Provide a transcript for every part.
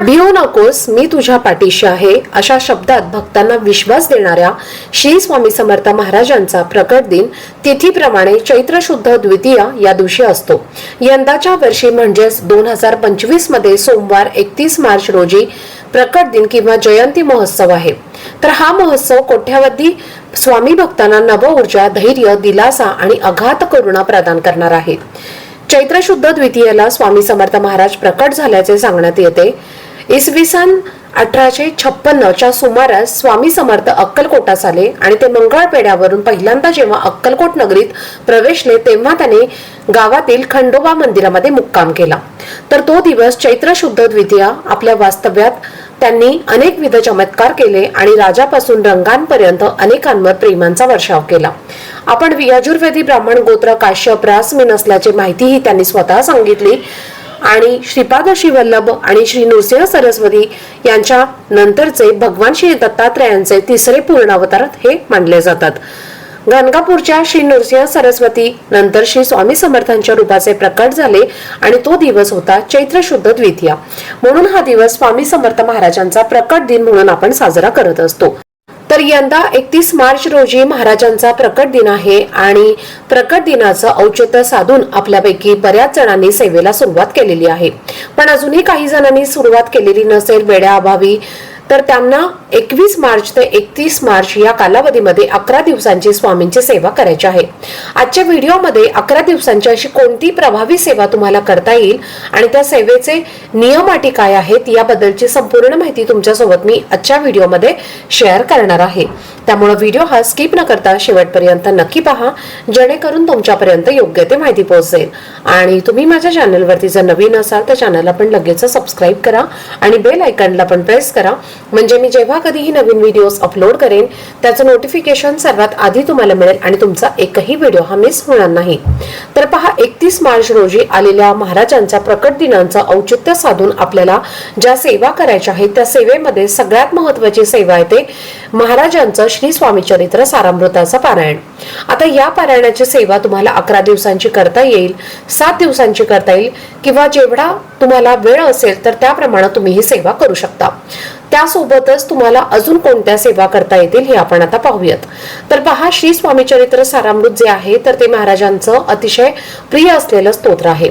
भिऊ नकोस मी तुझ्या पाठीशी आहे अशा शब्दात भक्तांना विश्वास देणाऱ्या श्री स्वामी समर्थ महाराजांचा प्रकट दिन तिथीप्रमाणे चैत्र शुद्ध द्वितीय या दिवशी असतो. यंदाच्या वर्षी म्हणजेच दोन हजार पंचवीसमध्ये सोमवार एकतीस मार्च रोजी प्रकट दिन किंवा जयंती महोत्सव आहे. तर हा महोत्सव कोट्यावधी स्वामी भक्तांना नव ऊर्जा धैर्य दिलासा आणि अघात करुणा प्रदान करणार आहे. चैत्र शुद्ध द्वितीयेला स्वामी समर्थ महाराज प्रकट झाल्याचे सांगण्यात येते. इसवी सन अठराशे छप्पन्नच्या सुमारास स्वामी समर्थ अक्कलकोटास आले आणि ते मंगळपेड्यावरून पहिल्यांदा जेव्हा अक्कलकोट नगरीत प्रवेशले तेव्हा त्याने गावातील खंडोबा मंदिरामध्ये मुक्काम केला. तर तो दिवस चैत्र शुद्ध द्वितीया आपल्या वास्तव्यात त्यांनी अनेकविध चमत्कार केले आणि राजापासून रंगांपर्यंत अनेकांवर प्रेमांचा वर्षाव केला. आपण वियाजुर्वेदी ब्राह्मण गोत्र काश्यप रासमीन असल्याची माहितीही त्यांनी स्वतः सांगितली. आणि श्रीपाद श्री वल्लभ आणि श्री नृसिंह सरस्वती यांच्या नंतरचे भगवान श्री दत्तात्रयांचे तिसरे पूर्णावतार हे मानले जातात. गणगापूरच्या श्री नृसिंह सरस्वती नंतर श्री स्वामी समर्थांच्या रूपाचे प्रकट झाले आणि तो दिवस होता चैत्र शुद्ध द्वितीया. म्हणून हा दिवस स्वामी समर्थ महाराजांचा प्रकट दिन म्हणून आपण साजरा करत असतो. तर यंदा एकतीस मार्च रोजी महाराजांचा प्रकट दिन आहे आणि प्रकट दिनाचं औचित्य साधून आपल्यापैकी बऱ्याच जणांनी सेवेला सुरुवात केलेली आहे. पण अजूनही काही जणांनी सुरुवात केलेली नसेल वेळाअभावी तर त्यांना एकवीस मार्च ते एकतीस मार्च या कालावधीमध्ये अकरा दिवसांची स्वामींची सेवा करायची आहे. आजच्या व्हिडिओमध्ये अकरा दिवसांची अशी कोणती प्रभावी सेवा तुम्हाला करता येईल आणि त्या सेवेचे नियम अटी काय आहेत याबद्दलची संपूर्ण माहिती तुमच्यासोबत मी आजच्या व्हिडिओमध्ये शेअर करणार आहे. त्यामुळे व्हिडिओ हा स्किप न करता शेवटपर्यंत नक्की पहा जेणेकरून तुमच्यापर्यंत योग्य ते माहिती पोहोचेल. आणि तुम्ही माझ्या चॅनलवरती जर नवीन असाल तर चॅनलला पण लगेच सबस्क्राईब करा आणि बेल आयकनला पण प्रेस करा. म्हणजे मी जेव्हा कधीही नवीन व्हिडिओज अपलोड करेन त्याचं नोटिफिकेशन सर्वात आधी तुम्हाला मिळेल आणि तुमचा एकही व्हिडिओ हा मिस होणार नाही. तर पहा एकतीस मार्च रोजी आलेल्या महाराजांच्या प्रकट दिनांचं औचित्य साधून आपल्याला ज्या सेवा करायच्या आहेत त्या सेवेमध्ये सगळ्यात महत्वाची सेवा येते महाराजांचं श्री स्वामी चरित्र सारामृताचं पारायण. आता या पारायणाची सेवा तुम्हाला अकरा दिवसांची करता येईल सात दिवसांची करता येईल किंवा जेवढा तुम्हाला वेळ असेल तर त्याप्रमाणे तुम्ही ही सेवा करू शकता. त्यासोबतच तुम्हाला अजून कोणत्या सेवा करता येतील हे आपण आता पाहूयात. तर पहा श्री स्वामी चरित्र सारामृत जे आहे तर ते महाराजांचं अतिशय प्रिय असलेलं स्तोत्र आहे.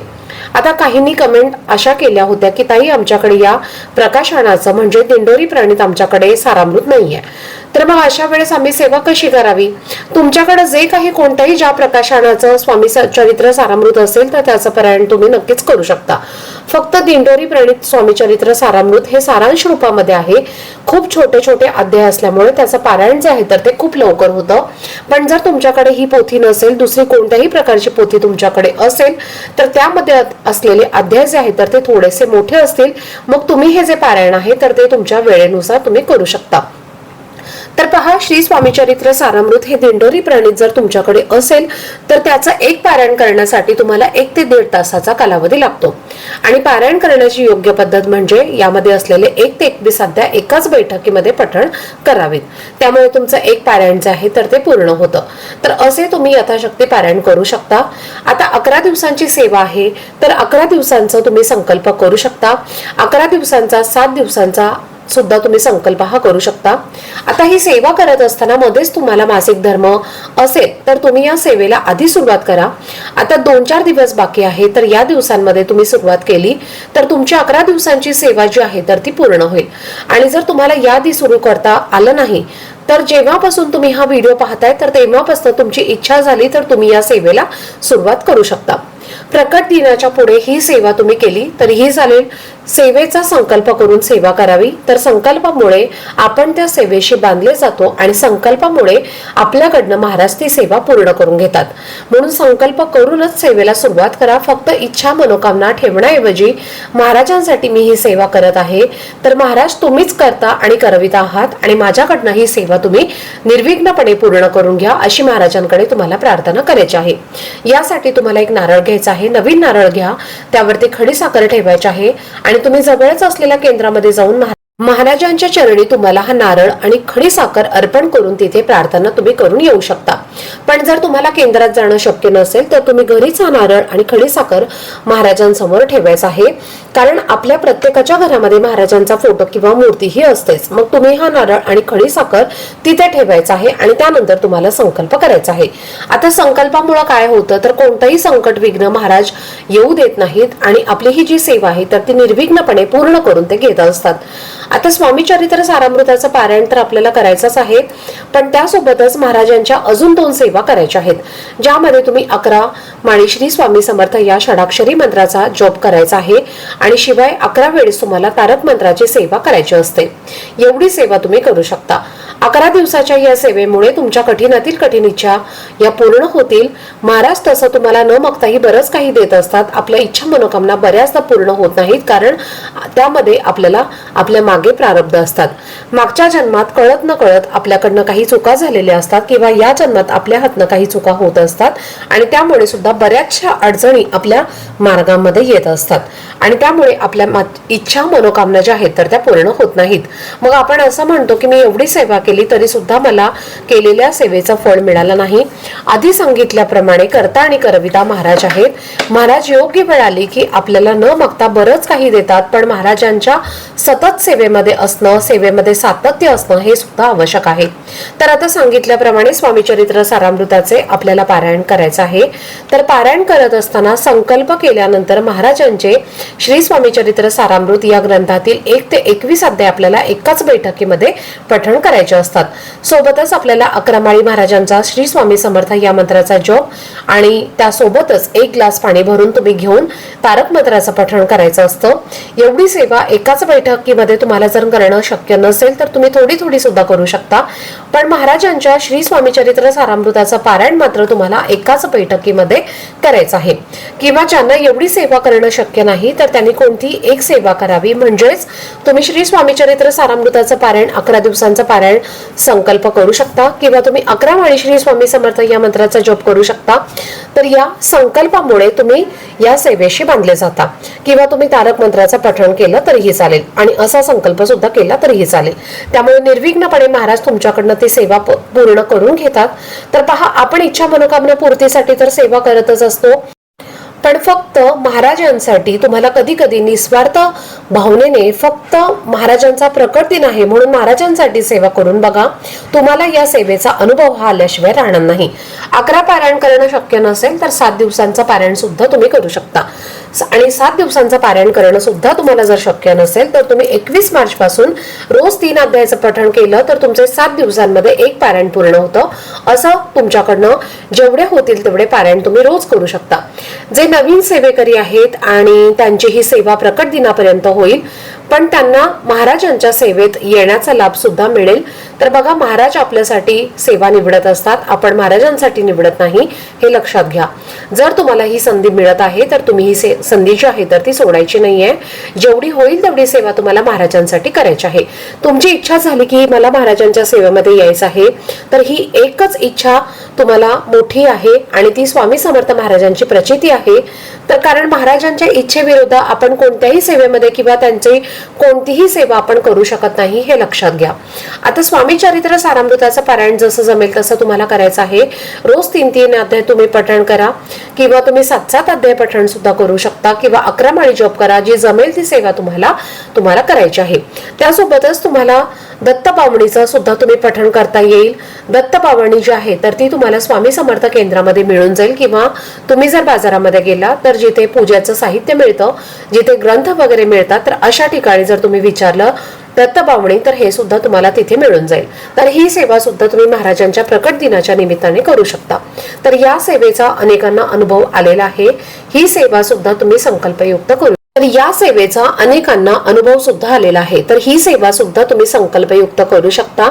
आता काहींनी कमेंट अशा केल्या होत्या की ताई आमच्याकडे या प्रकाशनाचं म्हणजे दिंडोरी प्रणित आमच्याकडे सारामृत नाहीये. तर मग अशा वेळेस आम्ही सेवा कशी करावी? तुमच्याकडे जे काही कोणत्याही ज्या प्रकाशनाचं स्वामी चरित्र सारामृत असेल तर त्याचं पारायण तुम्ही नक्कीच करू शकता. फक्त दिंडोरी प्रणित स्वामी चरित्र सारामृत हे सारांश रूपामध्ये आहे. खूप छोटे छोटे अध्याय असल्यामुळे त्याचं पारायण जे आहे तर ते खूप लवकर होतं. पण जर तुमच्याकडे ही पोथी नसेल दुसरी कोणत्याही प्रकारची पोथी तुमच्याकडे असेल तर त्यामध्ये असलेले अध्याय जे आहेत तर ते थोडेसे मोठे असतील. मग तुम्ही हे जे पारायण आहे तर ते तुमच्या वेळेनुसार तुम्ही करू शकता. पहा श्री स्वामी चरित्र सारामृत हे दिंडोरी प्रणित जर तुमच्याकडे असेल तर त्याचं एक पारायण करण्यासाठी तुम्हाला एक ते दीड तासाचा कालावधी लागतो. आणि पारायण करण्याची योग्य पद्धत म्हणजे यामध्ये असलेले एक ते एकवीस अध्याय एकाच बैठकीमध्ये पठण करावेत. त्यामुळे तुमचं एक पारायण जे आहे तर ते पूर्ण होतं. तर असे तुम्ही यथाशक्ती पारायण करू शकता. आता अकरा दिवसांची सेवा आहे तर अकरा दिवसांचं तुम्ही संकल्प करू शकता. अकरा दिवसांचा सात दिवसांचा सुद्धा तुम्ही संकल्प हा करू शकता. आता ही सेवा करत असताना मध्येच तुम्हाला मासिक धर्म असेल तर तुम्ही या सेवेला आधी सुरुवात करा. आता दोन चार दिवस बाकी आहे तर या दिवसांमध्ये तुम्ही सुरुवात केली तर तुमची अकरा दिवसांची सेवा जी आहे तर ती पूर्ण होईल. आणि जर तुम्हाला यादी सुरू करता आलं नाही तर जेव्हापासून तुम्ही हा व्हिडिओ पाहताय तर तेव्हापासून तुमची इच्छा झाली तर तुम्ही या सेवेला सुरुवात करू शकता. प्रकट दिनाच्या पुढे ही सेवा तुम्ही केली तरीही चालेल. सेवेचा संकल्प करून सेवा करावी. तर संकल्पामुळे आपण त्या सेवेशी बांधले जातो आणि संकल्पामुळे आपल्याकडनं महाराज ती सेवा पूर्ण करून घेतात. म्हणून संकल्प करूनच सेवेला सुरुवात करा. फक्त इच्छा मनोकामना ठेवण्याऐवजी महाराजांसाठी मी ही सेवा करत आहे. तर महाराज तुम्हीच करता आणि करवित आहात आणि माझ्याकडनं ही सेवा तुम्ही निर्विघ्नपणे पूर्ण करून घ्या अशी महाराजांकडे तुम्हाला प्रार्थना करायची आहे. यासाठी तुम्हाला एक नारळ घ्यायचा आहे. नवीन नारळ घ्या. त्यावरती खडी साखर ठेवायची आहे आणि तुम्ही जवळच असलेल्या केंद्रामध्ये जाऊन महाराजांच्या चरणी तुम्हाला हा नारळ आणि खडी साखर अर्पण करून तिथे प्रार्थना तुम्ही करून येऊ शकता. पण जर तुम्हाला केंद्रात जाणं शक्य नसेल तर तुम्ही घरीच हा नारळ आणि खडी साखर महाराजांसमोर ठेवायचा आहे. कारण आपल्या प्रत्येकाच्या घरामध्ये महाराजांचा फोटो किंवा मूर्ती ही असतेच. मग तुम्ही हा नारळ आणि खडी साखर तिथे ठेवायचा आहे आणि त्यानंतर तुम्हाला संकल्प करायचा आहे. आता संकल्पामुळे काय होतं? तर कोणतंही संकट विघ्न महाराज येऊ देत नाहीत आणि आपली ही जी सेवा आहे तर ती निर्विघ्नपणे पूर्ण करून ते घेत असतात. आता स्वामी चरित्र सारामृताचं पारायण तर आपल्याला करायचंच आहे. पण त्यासोबतच महाराजांच्या अजून दोन सेवा करायच्या आहेत. ज्यामध्ये तुम्ही अकरा माळीश्री स्वामी समर्थ या षडाक्षरी मंत्राचा जॉब करायचा आहे आणि शिवाय अकरा वेळेस तुम्हाला तारक मंत्राची सेवा करायची असते. एवढी सेवा तुम्ही करू शकता. अकरा दिवसाच्या या सेवेमुळे तुमच्या कठीणातील कठीण इच्छा या पूर्ण होतील. महाराज तसं तुम्हाला न मागताही बरंच काही देत असतात. आपल्या इच्छा मनोकामना बऱ्याचदा पूर्ण होत नाहीत कारण त्यामध्ये आपल्याला आपल्या मागे प्रारब्ध असतात. मागच्या जन्मात कळत न कळत आपल्याकडनं काही चुका झालेल्या असतात किंवा या जन्मात आपल्या हातनं काही चुका होत असतात आणि त्यामुळे सुद्धा बऱ्याचशा अडचणी आपल्या मार्गामध्ये येत असतात. आणि त्यामुळे आपल्या मा- इच्छा मनोकामना ज्या आहेत तर त्या पूर्ण होत नाहीत. मग आपण असं म्हणतो की मी एवढी सेवा केली तरी सुद्धा मला केलेल्या सेवेचं फळ मिळालं नाही. आधी सांगितल्याप्रमाणे करता आणि करविता महाराज आहेत. महाराज योग्य वेळ आली की आपल्याला न मागता बरंच काही देतात पण महाराजांच्या सतत सेवेमध्ये असणं सेवेमध्ये सातत्य असणं हे सुद्धा आवश्यक आहे. तर आता सांगितल्याप्रमाणे स्वामी चरित्र सारामृताचे आपल्याला पारायण करायचं आहे. तर पारायण करत असताना संकल्प केल्यानंतर महाराजांचे श्री स्वामी चरित्र सारामृत या ग्रंथातील एक ते एकवीस अध्याय आपल्याला एकाच बैठकीमध्ये पठण करायचे असतात. सोबतच आपल्याला अक्रमाळी महाराजांचा श्री स्वामी समर्थ या मंत्राचा जप आणि त्यासोबतच एक ग्लास पाणी भरून तुम्ही घेऊन तारक मंत्राचं पठण करायचं असतं. एवढी सेवा एकाच बैठकीमध्ये तुम्हाला जर करणं शक्य नसेल तर तुम्ही थोडी थोडी सुद्धा करू शकता. पण महाराजांच्या श्री स्वामी चरित्र सारामृताचं पारायण मात्र तुम्हाला एकाच बैठकीमध्ये करायचं आहे. किंवा ज्यांना एवढी सेवा करणं शक्य नाही तर त्यांनी कोणती एक सेवा करावी? म्हणजेच तुम्ही श्री स्वामी चरित्र सारामृताचं पारायण अकरा दिवसांचं पारायण संकल्प करू शकता किंवा तुम्ही अकरा वाणी श्री स्वामी समर्थ या मंत्राचा जप करू शकता तर या संकल्पामुळे तुम्ही या सेवेशी बांधले जाता. किंवा तुम्ही तारक मंत्राचं पठण केलं तरीही चालेल. आणि असा संकल्प सुद्धा केला तरीही चालेल. त्यामुळे निर्विघ्नपणे महाराज तुमच्याकडनं ते सेवा पूर्ण करून घेतात. तर पहा आपण इच्छा मनोकामना पूर्तीसाठी तर सेवा करतच असतो. पण फक्त महाराजांसाठी तुम्हाला कधी कधी निस्वार्थ भावनेने फक्त महाराजांचा प्रकट दिन आहे म्हणून महाराजांसाठी सेवा करून बघा. तुम्हाला या सेवेचा अनुभव हा आल्याशिवाय राहणार नाही. अकरा पारायण करणं शक्य नसेल तर सात दिवसांचं पारायण सुद्धा तुम्ही करू शकता. आणि सात दिवसांचं पारायण करणं सुद्धा तुम्हाला जर शक्य नसेल तर तुम्ही एकवीस मार्च पासून रोज तीन अध्यायाचं पठण केलं तर तुमचे सात दिवसांमध्ये एक पारायण पूर्ण होतं. असं तुमच्याकडनं जेवढे होतील तेवढे पारायण तुम्ही रोज करू शकता. जे नवीन सेवेकरी आहेत आणि त्यांची ही सेवा प्रकट दिनापर्यंत होईल पण त्यांना महाराजांच्या सेवेत येण्याचा लाभ सुद्धा मिळेल. तर बघा महाराज आपल्यासाठी सेवा निवडत असतात. आपण महाराजांसाठी निवडत नाही हे लक्षात घ्या. जर तुम्हाला ही संधी मिळत आहे तर तुम्ही ही से- संधी जी आहे तर ती सोडायची नाहीये. जेवढी होईल तेवढी सेवा तुम्हाला महाराजांसाठी करायची आहे. तुमची इच्छा झाली की मला महाराजांच्या सेवेमध्ये यायचं आहे तर ही एकच इच्छा तुम्हाला मोठी आहे आणि ती स्वामी समर्थ महाराजांची प्रचिती आहे. तर कारण महाराजांच्या इच्छेविरुद्ध आपण कोणत्याही सेवेमध्ये किंवा त्यांची कोणतीही सेवा आपण करू शकत नाही हे लक्षात घ्या. आता स्वामी चरित्र सारामृताचं पारायण जसं जमेल तसं तुम्हाला करायचं आहे. रोज तीन तीन अध्याय तुम्ही पठण करा किंवा तुम्ही सात सात अध्याय पठण सुद्धा करू शकता किंवा अकरा माळी जॉब करा. जी जमेल ती सेवा तुम्हाला तुम्हाला करायची आहे. त्यासोबतच तुम्हाला दत्त पावणीचं सुद्धा तुम्ही पठण करता येईल. दत्त पावणी जी आहे तर ती तुम्हाला स्वामी समर्थ केंद्रामध्ये मिळून जाईल किंवा तुम्ही जर बाजारामध्ये गेला तर जिथे पूजेचं साहित्य मिळतं जिथे ग्रंथ वगैरे मिळतात तर अशा ठिकाणी जर तुम्ही विचारलं दत्त पावणी तर हे सुद्धा तुम्हाला तिथे मिळून जाईल. तर ही सेवा सुद्धा तुम्ही महाराजांच्या प्रकट दिनाच्या निमित्ताने करू शकता. तर या सेवेचा अनेकांना अनुभव आलेला आहे. ही सेवा सुद्धा तुम्ही संकल्पयुक्त करू तर या सेवेचा अनेकांना अनुभव सुद्धा आलेला आहे. तर ही सेवा सुद्धा तुम्ही संकल्पयुक्त करू शकता.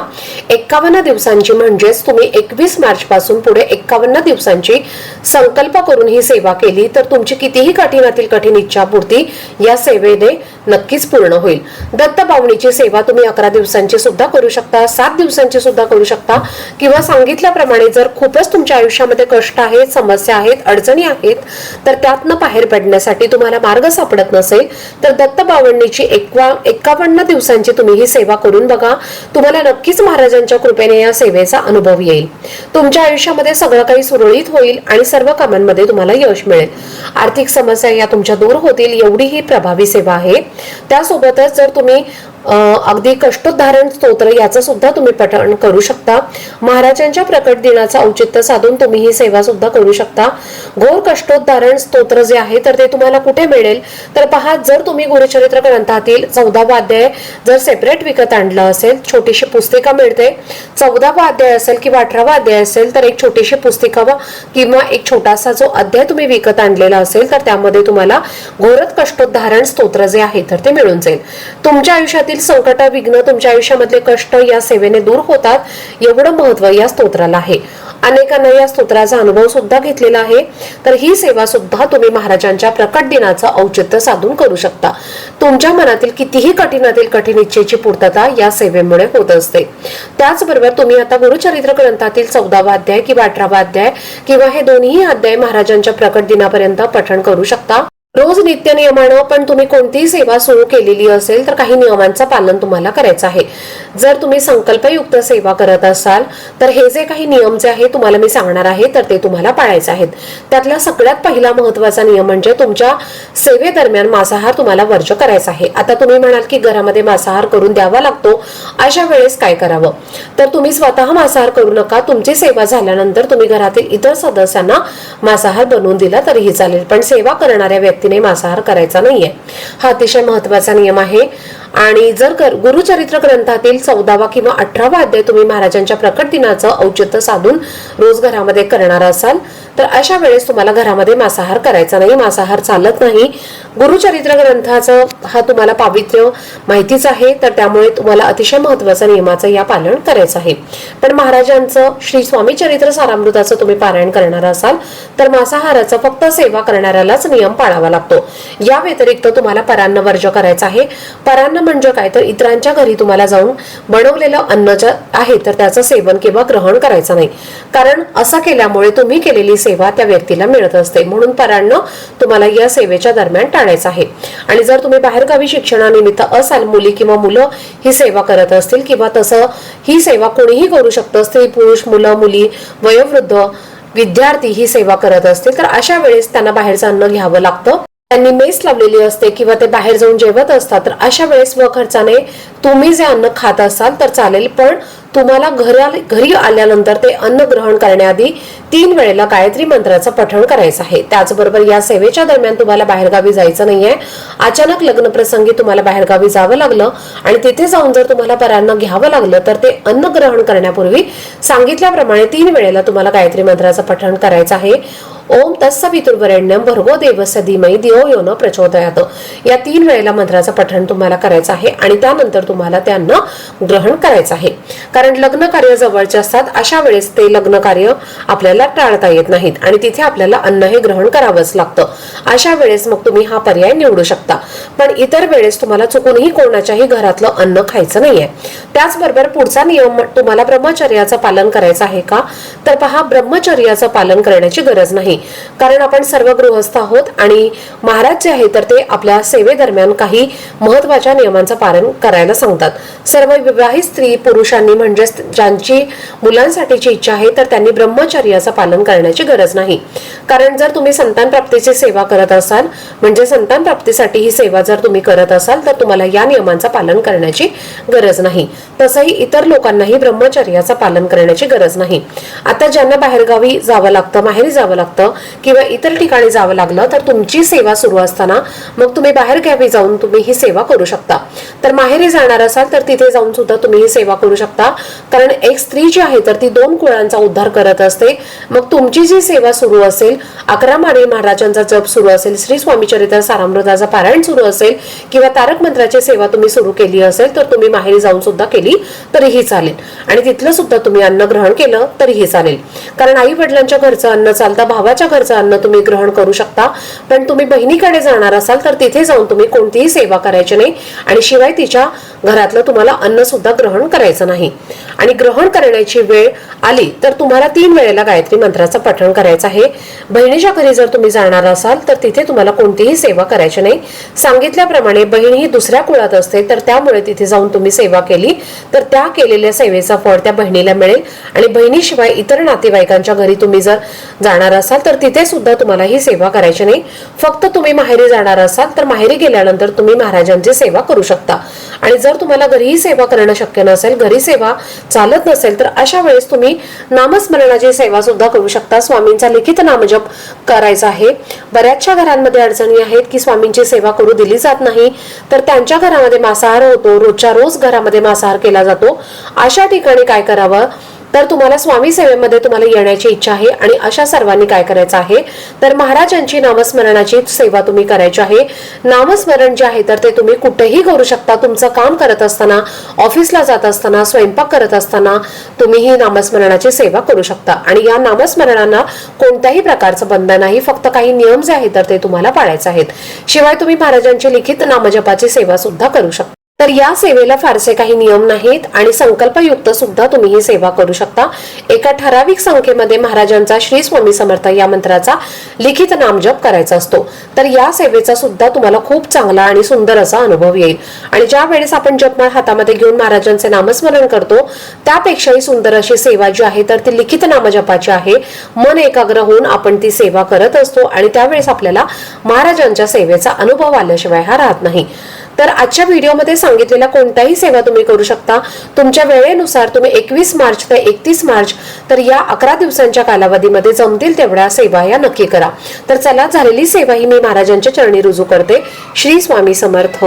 एक्कावन्न दिवसांची म्हणजेच तुम्ही एकवीस मार्च पासून पुढे एक्कावन्न दिवसांची संकल्प करून ही सेवा केली. तर तुमची कितीही कठीणातील कठीण इच्छापूर्ती या सेवेने नक्कीच पूर्ण होईल. दत्त बावणीची सेवा तुम्ही अकरा दिवसांची सुद्धा करू शकता सात दिवसांची सुद्धा करू शकता किंवा सांगितल्याप्रमाणे जर खूपच तुमच्या आयुष्यामध्ये कष्ट आहेत समस्या आहेत अडचणी आहेत तर त्यातनं बाहेर पडण्यासाठी तुम्हाला मार्ग सापडत नसेल तर दत्त बावणीची एकवा एकावन्न दिवसांची तुम्ही ही सेवा करून बघा. तुम्हाला नक्कीच महाराजांच्या कृपेने या सेवेचा अनुभव येईल. तुमच्या आयुष्यामध्ये सगळं काही सुरळीत होईल आणि सर्व कामांमध्ये तुम्हाला यश मिळेल. आर्थिक समस्या या तुमच्या दूर होतील एवढी ही प्रभावी सेवा आहे. त्यासोबतच जर तुम्ही अगदी कष्टोद्धारण स्तोत्र याचं सुद्धा तुम्ही पठण करू शकता. महाराजांच्या प्रकट दिनाचं औचित्य साधून तुम्ही ही सेवा सुद्धा करू शकता. घोर कष्टोद्धारण स्तोत्र जे आहे तर ते तुम्हाला कुठे मिळेल? तर पहा जर तुम्ही गुरुचरित्र ग्रंथातील चौदावा अध्याय जर सेपरेट विकत आणलं असेल छोटीशी पुस्तिका मिळते. चौदावा अध्याय असेल किंवा अठरावा अध्याय असेल तर एक छोटीशी पुस्तिका किंवा एक छोटासा जो अध्याय तुम्ही विकत आणलेला असेल तर त्यामध्ये तुम्हाला घोरत कष्टोद्धारण स्तोत्र जे आहे तर ते मिळून जाईल. तुमच्या आयुष्यात आयुष्यातील संकट विघ्न तुमच्या आयुष्यामधले कष्ट या सेवेने दूर होतात एवढं महत्त्व या स्तोत्राला आहे. अनेकांना या स्तोत्राचा अनुभव सुद्धा घेतलेला आहे. तर ही सेवा सुद्धा तुम्ही महाराजांच्या प्रकट दिनाचं औचित्य साधून करू शकता. तुमच्या मनातील कितीही कठीणातील कठीण इच्छेची पूर्तता या सेवेमुळे होत असते. त्याचबरोबर तुम्ही आता गुरुचरित्र ग्रंथातील चौदावा अध्याय किंवा अठरावा अध्याय किंवा हे दोन्ही अध्याय महाराजांच्या प्रकट दिनापर्यंत पठण करू शकता. रोज नित्य नियमानं पण तुम्ही कोणतीही सेवा सुरू केलेली असेल तर काही नियमांचं पालन तुम्हाला करायचं आहे. जर तुम्ही संकल्पयुक्त सेवा करत असाल तर हे जे काही नियम जे आहे तुम्हाला मी सांगणार आहे तर ते तुम्हाला पाळायचे आहेत. त्यातला सगळ्यात पहिला महत्त्वाचा नियम म्हणजे तुमच्या सेवेदरम्यान मांसाहार तुम्हाला वर्ज करायचा आहे. आता तुम्ही म्हणाल की घरामध्ये मांसाहार करून द्यावा लागतो अशा वेळेस काय करावं? तर तुम्ही स्वतः मांसाहार करू नका. तुमची सेवा झाल्यानंतर तुम्ही घरातील इतर सदस्यांना मांसाहार बनवून दिला तरीही चालेल. पण सेवा करणाऱ्या व्यक्ती व्यक्तीने मांसाहार करायचा नाहीये. हा अतिशय महत्त्वाचा नियम आहे. आणि जर गुरुचरित्र ग्रंथातील चौदावा किंवा अठरावा अध्याय तुम्ही महाराजांच्या प्रकट दिनाचं औचित्य साधून रोज घरामध्ये करणार असाल तर अशा वेळेस तुम्हाला घरामध्ये मांसाहार करायचा नाही मांसाहार चालत नाही. गुरुचरित्र ग्रंथाचं हा तुम्हाला पावित्र्य माहितीच आहे तर त्यामुळे तुम्हाला अतिशय महत्वाचं नियमाचं या पालन करायचं आहे. पण महाराजांचं श्री स्वामी चरित्र सारामृताचं तुम्ही पारायण करणार असाल तर मांसाहाराचा फक्त सेवा करणाऱ्यालाच नियम पाळावा लागतो. या व्यतिरिक्त तुम्हाला परान्न वर्ज करायचं आहे. परान्न म्हणजे काय? तर इतरांच्या घरी तुम्हाला जाऊन बनवलेलं अन्न जे आहे तर त्याचं सेवन किंवा ग्रहण करायचं नाही. कारण असं केल्यामुळे तुम्ही केलेली सेवा त्या व्यक्तीला मिळत असते. म्हणून परान्न तुम्हाला या सेवेच्या दरम्यान टाळायचं आहे. आणि जर तुम्ही बाहेरगावी शिक्षणानिमित्त असाल मुली किंवा मुलं ही सेवा करत असतील किंवा तसं ही सेवा कोणीही करू शकतं स्त्री पुरुष मुलं मुली वयोवृद्ध विद्यार्थी ही सेवा करत असतील तर अशा वेळेस त्यांना बाहेरचं अन्न घ्यावं लागतं. त्यांनी मेस लावलेली असते किंवा ते बाहेर जाऊन जेवत असतात तर अशा वेळेस व खर्चाने तुम्ही जे अन्न खात असाल तर चालेल पण तुम्हाला घरा घरी आल्यानंतर ते अन्न ग्रहण करण्याआधी तीन वेळेला गायत्री मंत्राचं पठण करायचं आहे. त्याचबरोबर या सेवेच्या दरम्यान तुम्हाला बाहेरगावी जायचं नाहीये. अचानक लग्न प्रसंगी तुम्हाला बाहेरगावी जावं लागलं आणि तिथे जाऊन जर तुम्हाला परान्न घ्यावं लागलं तर ते अन्न ग्रहण करण्यापूर्वी सांगितल्याप्रमाणे तीन वेळेला तुम्हाला गायत्री मंत्राचं पठण करायचं आहे. ओम तत्सवितुर्वरेण्यम भर्गो देव धीमहि दिओ यो न प्रचोदयात. या तीन वेळेला मंत्राचं पठण तुम्हाला करायचं आहे आणि त्यानंतर तुम्हाला ते अन्न ग्रहण करायचं आहे. कारण लग्न कार्य जवळचे असतात अशा वेळेस ते लग्न कार्य आपल्याला टाळता येत नाहीत आणि तिथे आपल्याला अन्न हे ग्रहण करावंच लागतं. अशा वेळेस मग तुम्ही हा पर्याय निवडू शकता. पण इतर वेळेस तुम्हाला चुकूनही कोणाच्याही घरातलं अन्न खायचं नाहीये. त्याचबरोबर पुढचा नियम तुम्हाला ब्रह्मचर्याचं पालन करायचं आहे का? तर पहा ब्रह्मचर्याचं पालन करण्याची गरज नाही. कारण आपण सर्व गृहस्थ आहोत आणि महाराज जे आहे तर ते आपल्या सेवेदरम्यान काही महत्त्वाच्या नियमांचं पालन करायला सांगतात. सर्व विवाहित स्त्री पुरुषांनी म्हणजेच ज्यांची मुलांसाठीची इच्छा आहे तर त्यांनी ब्रह्मचर्याचं पालन करण्याची गरज नाही. कारण जर तुम्ही संतान प्राप्तीची सेवा करत असाल म्हणजे संतान प्राप्तीसाठी ही सेवा जर तुम्ही करत असाल तर तुम्हाला या नियमांचं पालन करण्याची गरज नाही. तसंही इतर लोकांनाही ब्रह्मचर्याचं पालन करण्याची गरज नाही. आता ज्यांना बाहेरगावी जावं लागतं माहेरी जावं लागतं किंवा इतर ठिकाणी जावं लागलं तर तुमची सेवा सुरू असताना मग तुम्ही बाहेर गावी जाऊन तुम्ही ही सेवा करू शकता. तर माहेरी जाणार असाल तर तिथे जाऊन सुद्धा तुम्ही ही सेवा करू शकता. कारण एक स्त्री जी आहे तर ती दोन कुळांचा उद्धार करत असते. मग तुमची जी सेवा सुरू असेल अकरा माने महाराजांचा जप सुरू असेल श्री स्वामीचरित्र सारामृताचा पारायण सुरू असेल किंवा तारक मंत्राची सेवा तुम्ही सुरू केली असेल तर तुम्ही माहेरी जाऊन सुद्धा केली तरीही चालेल. आणि तिथलं सुद्धा तुम्ही अन्न ग्रहण केलं तरीही चालेल. कारण आई वडिलांच्या घरचं अन्न चालता भावात भावाच्या घरचं अन्न तुम्ही ग्रहण करू शकता. पण तुम्ही बहिणीकडे जाणार असाल तर तिथे जाऊन तुम्ही कोणतीही सेवा करायची नाही. आणि शिवाय तिच्या घरातलं तुम्हाला अन्न सुद्धा ग्रहण करायचं नाही. आणि ग्रहण करण्याची वेळ आली तर तुम्हाला तीन वेळेला गायत्री मंत्राचं पठण करायचं आहे. बहिणीच्या घरी जर तुम्ही जाणार असाल तर तिथे तुम्हाला कोणतीही सेवा करायची नाही. सांगितल्याप्रमाणे बहीण ही दुसऱ्या कुळात असते तर त्यामुळे तिथे जाऊन तुम्ही सेवा केली तर त्या केलेल्या सेवेचा फळ त्या बहिणीला मिळेल. आणि बहिणीशिवाय इतर नातेवाईकांच्या घरी तुम्ही जर जाणार असाल तर तिथे सुद्धा तुम्हाला ही सेवा करायची नाही. फक्त तुम्ही माहेरी जाणार असाल तर माहेरी गेल्यानंतर तुम्ही महाराजांची सेवा करू शकता. आणि जर तुम्हाला घरीही सेवा करणं शक्य नसेल घरी सेवा चालत नसेल तर अशा वेळेस तुम्ही नामस्मरणाची सेवा सुद्धा करू शकता. स्वामींचा लिखित नामजप करायचा आहे. बऱ्याचशा घरांमध्ये अडचणी आहेत की स्वामींची सेवा करू दिली जात नाही तर त्यांच्या घरामध्ये मांसाहार होतो. रोजच्या रोज घरामध्ये मांसाहार केला जातो. अशा ठिकाणी काय करावं? तर तुम्हाला स्वामी सेवेमध्ये तुम्हाला येण्याची इच्छा आहे आणि अशा सर्वांनी काय करायचं आहे? तर महाराजांची नामस्मरणाची सेवा तुम्ही करायची आहे. नामस्मरण जे आहे तर ते तुम्ही कुठेही करू शकता. तुमचं काम करत असताना ऑफिसला जात असताना स्वयंपाक करत असताना तुम्ही ही नामस्मरणाची सेवा करू शकता. आणि या नामस्मरणांना कोणत्याही प्रकारचं बंधन नाही. फक्त काही नियम जे आहेत तर ते तुम्हाला पाळायचे आहेत. शिवाय तुम्ही महाराजांची लिखित नामजपाची सेवा सुद्धा करू शकता. तर या सेवेला फारसे काही नियम नाहीत आणि संकल्पयुक्त सुद्धा तुम्ही ही सेवा करू शकता. एका ठराविक संख्येमध्ये महाराजांचा श्री स्वामी समर्थ या मंत्राचा लिखित नामजप करायचा असतो. तर या सेवेचा सुद्धा तुम्हाला खूप चांगला आणि सुंदर असा अनुभव येईल. आणि ज्या वेळेस आपण जपमाळ हातामध्ये घेऊन महाराजांचे नामस्मरण करतो त्यापेक्षाही सुंदर अशी सेवा जी आहे तर ती लिखित नामजपाची आहे. मन एकाग्र होऊन आपण ती सेवा करत असतो आणि त्यावेळेस आपल्याला महाराजांच्या सेवेचा अनुभव आल्याशिवाय हा राहत नाही. तर आजच्या व्हिडिओमध्ये सांगितलेल्या कोणत्याही सेवा तुम्ही करू शकता. तुमच्या वेळेनुसार तुम्ही एकवीस मार्च ते एकतीस मार्च तर या अकरा दिवसांच्या कालावधीमध्ये जमतील तेवढ्या सेवा या नक्की करा. तर चला झालेली सेवा ही मी महाराजांच्या चरणी रुजू करते. श्री स्वामी समर्थ.